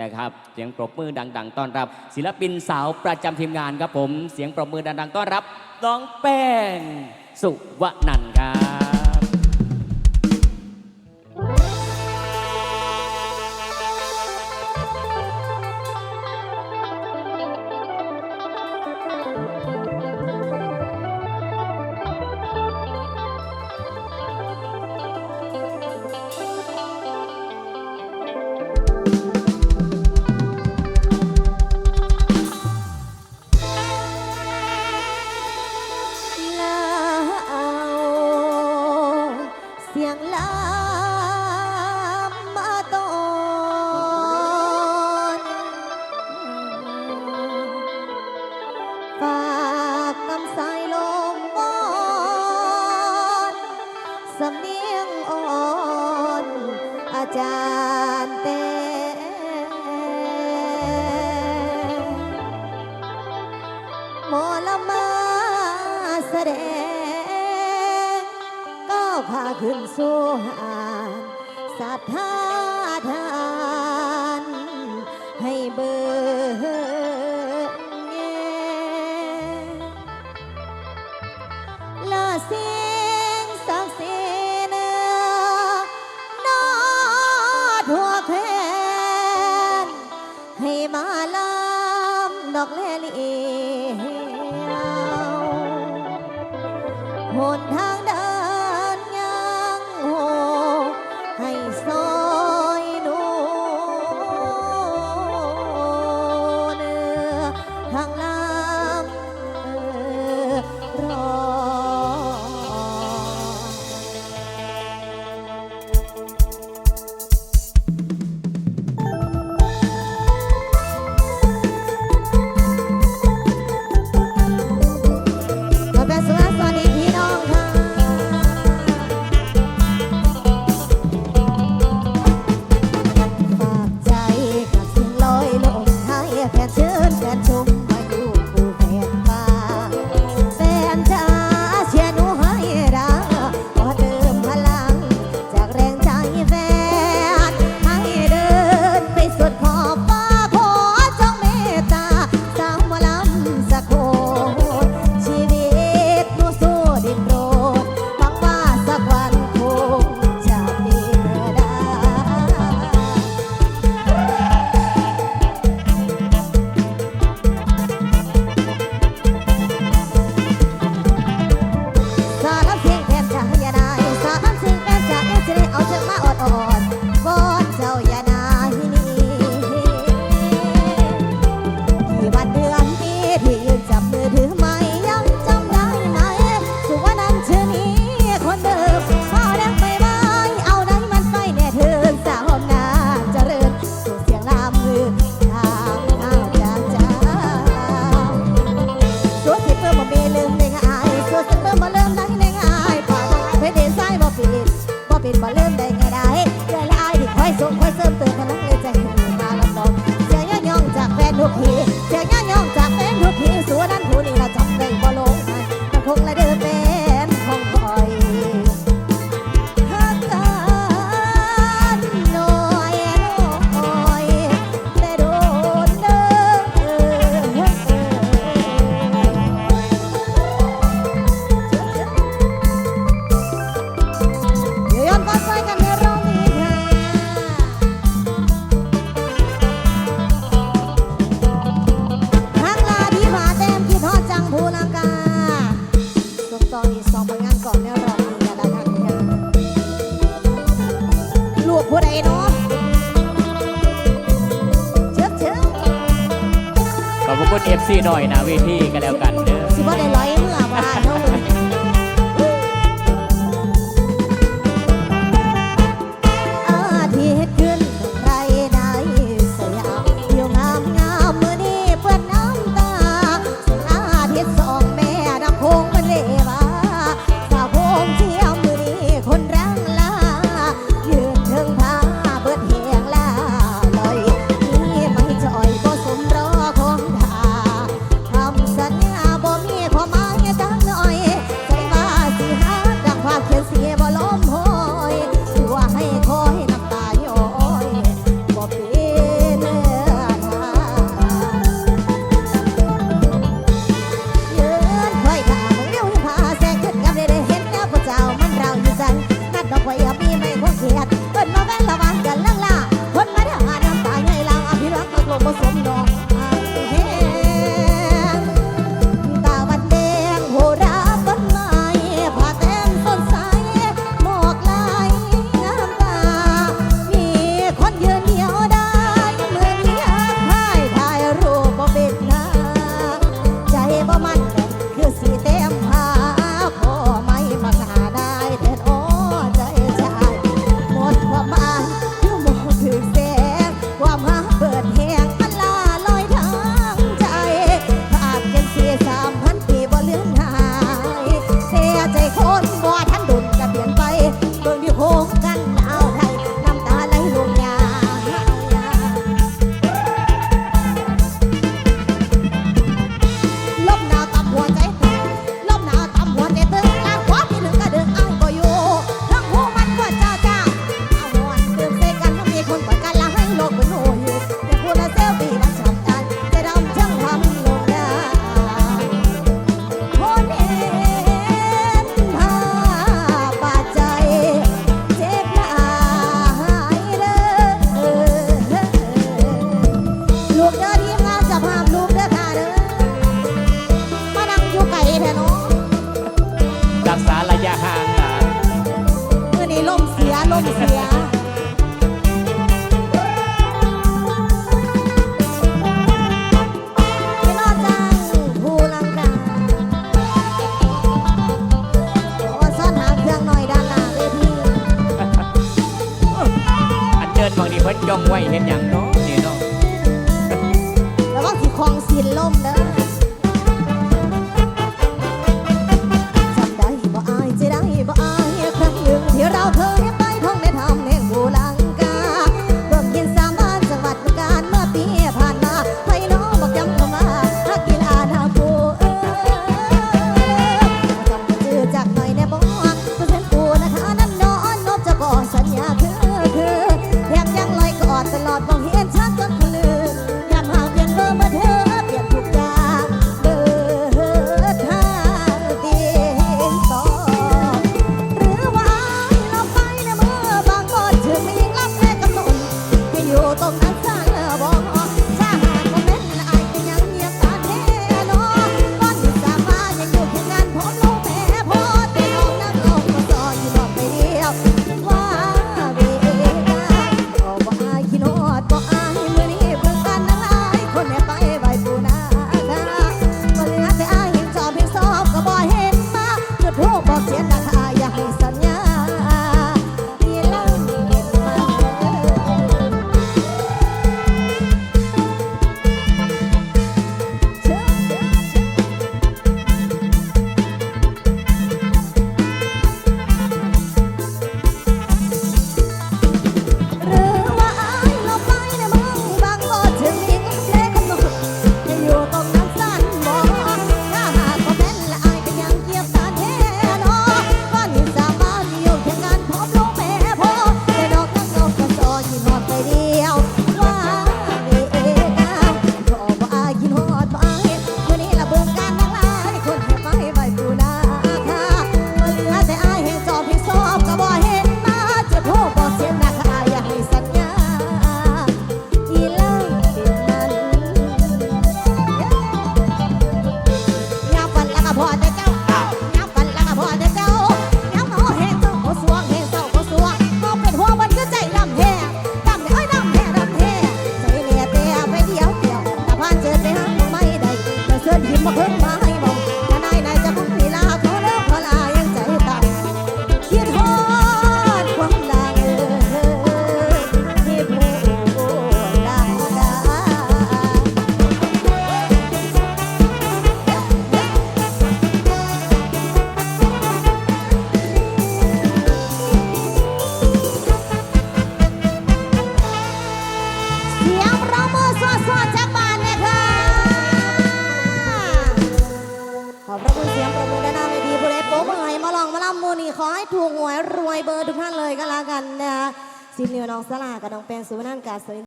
นะครับ เสียงปรบมือดัง ๆ ต้อนรับ ศิลปินสาวประจำทีมงานครับผม เสียงปรบมือดังๆต้อนรับน้องแป้งสุวนันท์ครับางลามมาตอนฝากตำสายลมมอนสำเนียงอ่อน อาจารย์เต พาขึ้นสู่หานสัทธาทานให้เบิกเงลาเสียงสักเสนนอทัวแคนให้มาลำดอกเลลีหนทาง มได้ไงได้เรื่อยที่คอยส่งคอยเสริมเติมพลังเลยใจห้มาลำลองเสียย่องจากแฟนทุกที ซี่หน่อยนะวิธีก็แล้วกันเด้ อันเดินบางทีเพิ่นจ้องไว้เห็นอย่างเนาะ 鞋子打开 ซีมเนียวน้องสลากับน้องแปงสุวรรณกาส